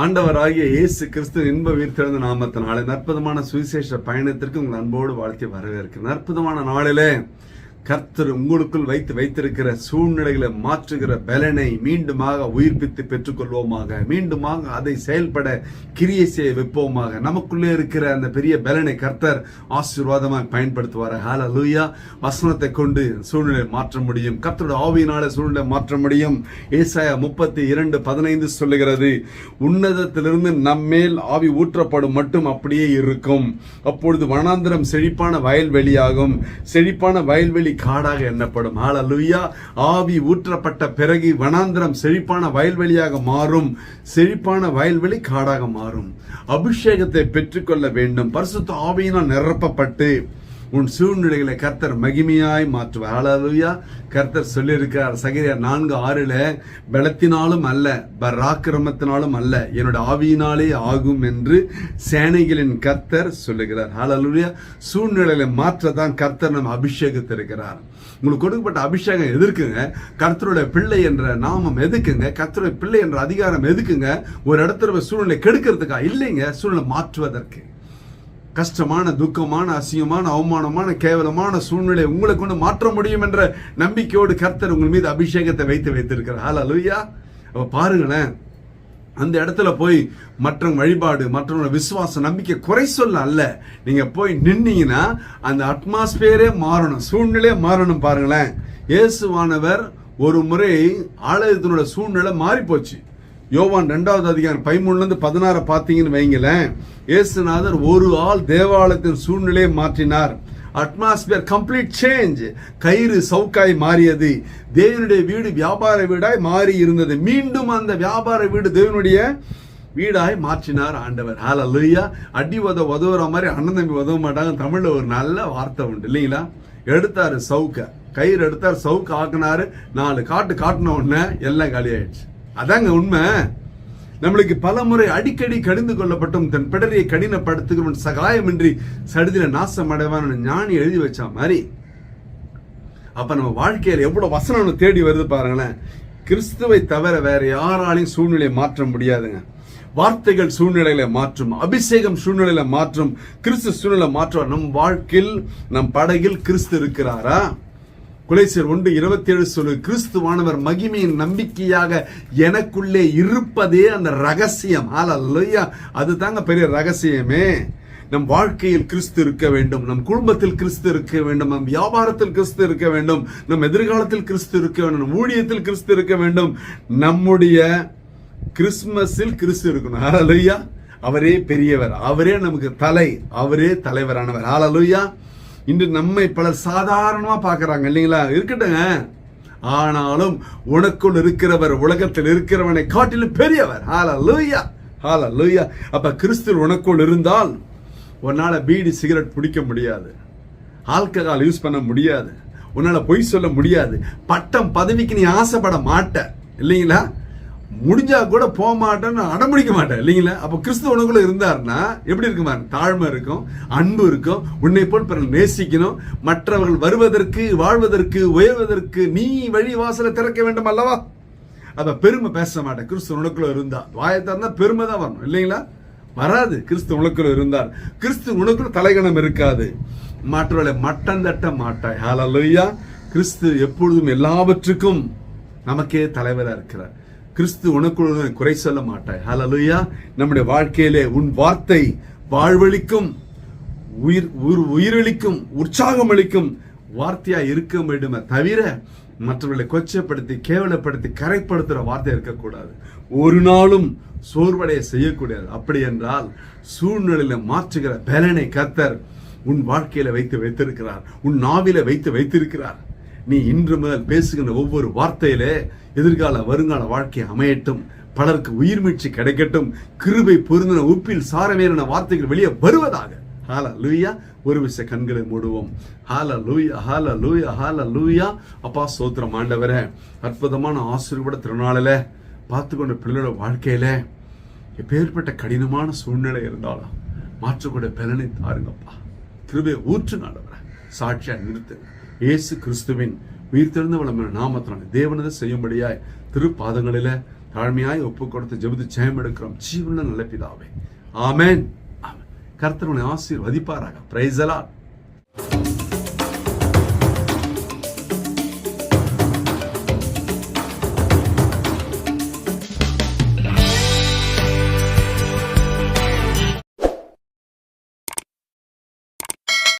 ஆண்டவராகிய இயேசு கிறிஸ்து இன்ப உயிர்த்தெழுந்த நாளை நற்புதமான சுவிசேஷ பயணத்திற்கு உங்கள் அன்போடு வாழ்த்தி வரவேற்கிறேன். அற்புதமான நாளிலே கர்த்தர் உங்களுக்குள் வைத்து வைத்திருக்கிற சூழ்நிலைகளை மாற்றுகிற பலனை மீண்டுமாக உயிர்ப்பித்து பெற்றுக்கொள்வோமாக. மீண்டுமாக அதை செயல்பட கிரியை செய்ய வைப்போமாக. நமக்குள்ளே இருக்கிற அந்த பெரிய பலனை கர்த்தர் ஆசீர்வாதமாக பயன்படுத்துவார்? ஹால லூயா வசனத்தை கொண்டு சூழ்நிலை மாற்ற முடியும். கர்த்தரோட ஆவியினால சூழ்நிலை மாற்ற முடியும். ஏசாயா முப்பத்தி இரண்டு பதினைந்து சொல்லுகிறது உன்னதத்திலிருந்து நம்மேல் ஆவி ஊற்றப்படும் மட்டும் அப்படியே இருக்கும். அப்பொழுது வனாந்திரம் செழிப்பான வயல்வெளியாகும். செழிப்பான வயல்வெளி காடாக எண்ணப்படும். ஹalleluya. ஆவி ஊற்றப்பட்ட பிறகு வனாந்திரம் செழிப்பான வயல்வெளியாக மாறும். செழிப்பான வயல்வெளி காடாக மாறும். அபிஷேகத்தை பெற்றுக்கொள்ள வேண்டும். பரிசுத்த ஆவியினால் நிரப்பப்பட்டு உன் சூழ்நிலைகளை கர்த்தர் மகிமையாய் மாற்றுவார். ஹalleluya கர்த்தர் சொல்லியிருக்கிறார் சகரியா நான்கு ஆறுல பலத்தினாலும் அல்ல பராக்கிரமத்தினாலும் அல்ல என்னோட ஆவியினாலே ஆகும் என்று சேனைகளின் கர்த்தர் சொல்லுகிறார். ஹalleluya சூழ்நிலைகளை மாற்ற தான் கர்த்தர் நம்ம அபிஷேகத்திருக்கிறார். உங்களுக்கு கொடுக்கப்பட்ட அபிஷேகம் எதிர்க்குங்க கர்த்தருடைய பிள்ளை என்ற நாமம் எதுக்குங்க? கர்த்தருடைய பிள்ளை என்ற அதிகாரம் எதுக்குங்க? ஒரு இடத்துல சூழ்நிலை கெடுக்கிறதுக்கா? இல்லைங்க. சூழ்நிலை மாற்றுவதற்கு. கஷ்டமான துக்கமான அசிங்கமான அவமானமான கேவலமான சூழ்நிலை உங்களை கொண்டு மாற்ற முடியும் என்ற நம்பிக்கையோடு கர்த்தர் உங்கள் மீது அபிஷேகத்தை வைத்து வைத்திருக்கிறார். ஹalleluya அப்ப பாருங்களேன். அந்த இடத்துல போய் மற்ற வழிபாடு மற்றவங்களோட விசுவாச நம்பிக்கை குறை சொல்ல அல்ல. நீங்க போய் நின்னீங்கன்னா அந்த அட்மாஸ்பியரே மாறணும் சூழ்நிலையே மாறணும் பாருங்களேன். இயேசுவானவர் ஒரு முறை ஆலயத்தினோட சூழ்நிலை மாறி போச்சு யோவான் ரெண்டாவது அதிகாரம் பதிமூணுலேருந்து பதினாறு பார்த்தீங்கன்னு வைங்களேன். ஏசுநாதர் ஒரு ஆள் தேவாலயத்தின் சூழ்நிலையை மாற்றினார். அட்மாஸ்பியர் கம்ப்ளீட் சேஞ்ச் கயிறு சவுக்காய் மாறியது. தேவனுடைய வீடு வியாபார வீடாய் மாறி இருந்தது. மீண்டும் அந்த வியாபார வீடு தேவனுடைய வீடாய் மாற்றினார் ஆண்டவர். ஹalleluya அடி உத உதவுற மாதிரி அண்ணன் தம்பி உதவ மாட்டாங்க. தமிழில் ஒரு நல்ல வார்த்தை உண்டு இல்லைங்களா? எடுத்தார் சவுக்க. கயிறு எடுத்தார் சவுக்கு ஆக்குனாரு. நாலு காட்டு காட்டின உடனே எல்லாம் காலியாயிடுச்சு அதாங்க உண்மை. நம்மளுக்கு பல முறை அடிக்கடி கடிந்து கொள்ளப்பட்டும் தன் பிடரியை கடினப்படுத்துகிறவன் சகாயமின்றி சடுதில நாசம் அடைவான் ஞானி எழுதி வச்ச மாதிரி. அப்ப நம்ம வாழ்க்கையில எவ்வளவு வசனம் தேடி வருது பாருங்களேன். கிறிஸ்துவை தவிர வேற யாராலையும் சூழ்நிலையை மாற்ற முடியாதுங்க. வார்த்தைகள் சூழ்நிலையில மாற்றும் அபிஷேகம் சூழ்நிலையில மாற்றும் கிறிஸ்து சூழ்நிலை மாற்றுவார். நம் வாழ்க்கையில் நம் படகில் கிறிஸ்து இருக்கிறாரா? குலைசர் ஒன்று இருபத்தி ஏழு சொல்லு கிறிஸ்துவானவர் மகிமையின் நம்பிக்கையாக எனக்குள்ளே இருப்பதே அந்த ரகசியம். ஹalleluya. அது தாங்க பெரிய ரகசியமே. நம் வாழ்க்கையில் கிறிஸ்து இருக்க வேண்டும் நம் குடும்பத்தில் கிறிஸ்து இருக்க வேண்டும் நம் வியாபாரத்தில் கிறிஸ்து இருக்க வேண்டும் நம் எதிர்காலத்தில் கிறிஸ்து இருக்க வேண்டும் நம் ஊழியத்தில் கிறிஸ்து இருக்க வேண்டும். நம்முடைய கிறிஸ்மஸில் கிறிஸ்து இருக்கணும். ஹalleluya. அவரே பெரியவர் அவரே நமக்கு தலை அவரே தலைவரானவர். ஆலலுயா இன்று நம்மை பலர் சாதாரணமாக பார்க்குறாங்க இல்லைங்களா? இருக்கட்டுங்க. ஆனாலும் உனக்குள் இருக்கிறவர் உலகத்தில் இருக்கிறவனை காட்டிலும் பெரியவர். ஹாலா லூயா ஹாலா லூயா அப்போ கிறிஸ்து உனக்குள் இருந்தால் உன்னால் பீடி சிகரெட் பிடிக்க முடியாது. ஆல்கஹால் யூஸ் பண்ண முடியாது. உன்னால் பொய் சொல்ல முடியாது. பட்டம் பதவிக்கு நீ ஆசைப்பட மாட்ட. இல்லைங்களா? முடிஞ்சா கூட போக மாட்டேன்னு அடம்பிடிக்க மாட்டேன். இல்லைங்களா? அப்போ கிறிஸ்து உனக்குள்ள இருந்தாருன்னா எப்படி இருக்குமா தாழ்மை இருக்கும் அன்பு இருக்கும் உன்னை போல் பிறர் நேசிக்கணும். மற்றவர்கள் வருவதற்கு வாழ்வதற்கு உயர்வதற்கு நீ வழி வாசலை திறக்க வேண்டும் அல்லவா? அப்ப பெருமை பேச மாட்டேன். கிறிஸ்து உனக்குள்ள இருந்தா. வாயை திறந்தா பெருமை தான் வரணும். இல்லைங்களா? வராது. கிறிஸ்து உனக்குள்ள இருந்தார் கிறிஸ்து உனக்குள்ள தலைகணம் இருக்காது. மற்றவர்களை மட்டம் தட்ட மாட்டாய். ஹalleluya கிறிஸ்து எப்பொழுதும் எல்லாவற்றுக்கும் நமக்கே தலைவராக இருக்கிறார் கிறிஸ்து உனக்குள்ள குறை சொல்ல மாட்டாய். ஹலலுயா நம்முடைய வாழ்க்கையிலே உன் வார்த்தை வாழ்வழிக்கும் உயிர் உயிர் உயிரளிக்கும் உற்சாகம் அளிக்கும் வார்த்தையா இருக்க வேண்டுமே தவிர மற்றவர்களை கொச்சப்படுத்தி கேவலப்படுத்தி கரைப்படுத்துகிற வார்த்தை இருக்கக்கூடாது. ஒரு நாளும் சோர்வடைய செய்யக்கூடாது. அப்படி என்றால் சூழ்நிலையில மாற்றுகிற பலனை கத்தர் உன் வாழ்க்கையில வைத்து வைத்திருக்கிறார். உன் நாவில வைத்து வைத்திருக்கிறார். நீ இன்று முதல் பேசுகின்ற ஒவ்வொரு வார்த்தையிலே எதிர்கால வருங்கால வாழ்க்கை அமையட்டும். பலருக்கு உயிர் மீட்சி கிடைக்கட்டும். கிருபை பொருந்தின உப்பில் சாரமேறின வார்த்தைகள் வெளியே வருவதாக. ஹால லூயா ஒரு விஷய கண்களை மூடுவோம். ஹால லூயா ஹால லூயா ஹால லூயா அப்பா சோத்திரம் ஆண்டவரே. அற்புதமான ஆசீர்வாத திருநாளில பார்த்து கொண்ட பிள்ளையோட வாழ்க்கையில எப்பேற்பட்ட கடினமான சூழ்நிலை இருந்தாலும் மாற்றக்கூடிய பலனை தாருங்கப்பா. கிருபை ஊற்று நாடவர சாட்சியா நிறுத்துங்க. இயேசு கிறிஸ்துவின் உயிர் தெரிந்த வளமான நாமத்தினால தேவனது செய்யும்படியாய் திருப்பாதங்களில தாழ்மையாய் ஒப்பு கொடுத்து ஜெபித்து ஜெயம் எடுக்கிறோம். ஜீவன நல்ல பிதாவே. ஆமென். ஆமென். பிரைசலா ஆசீர்வதிப்பாராக.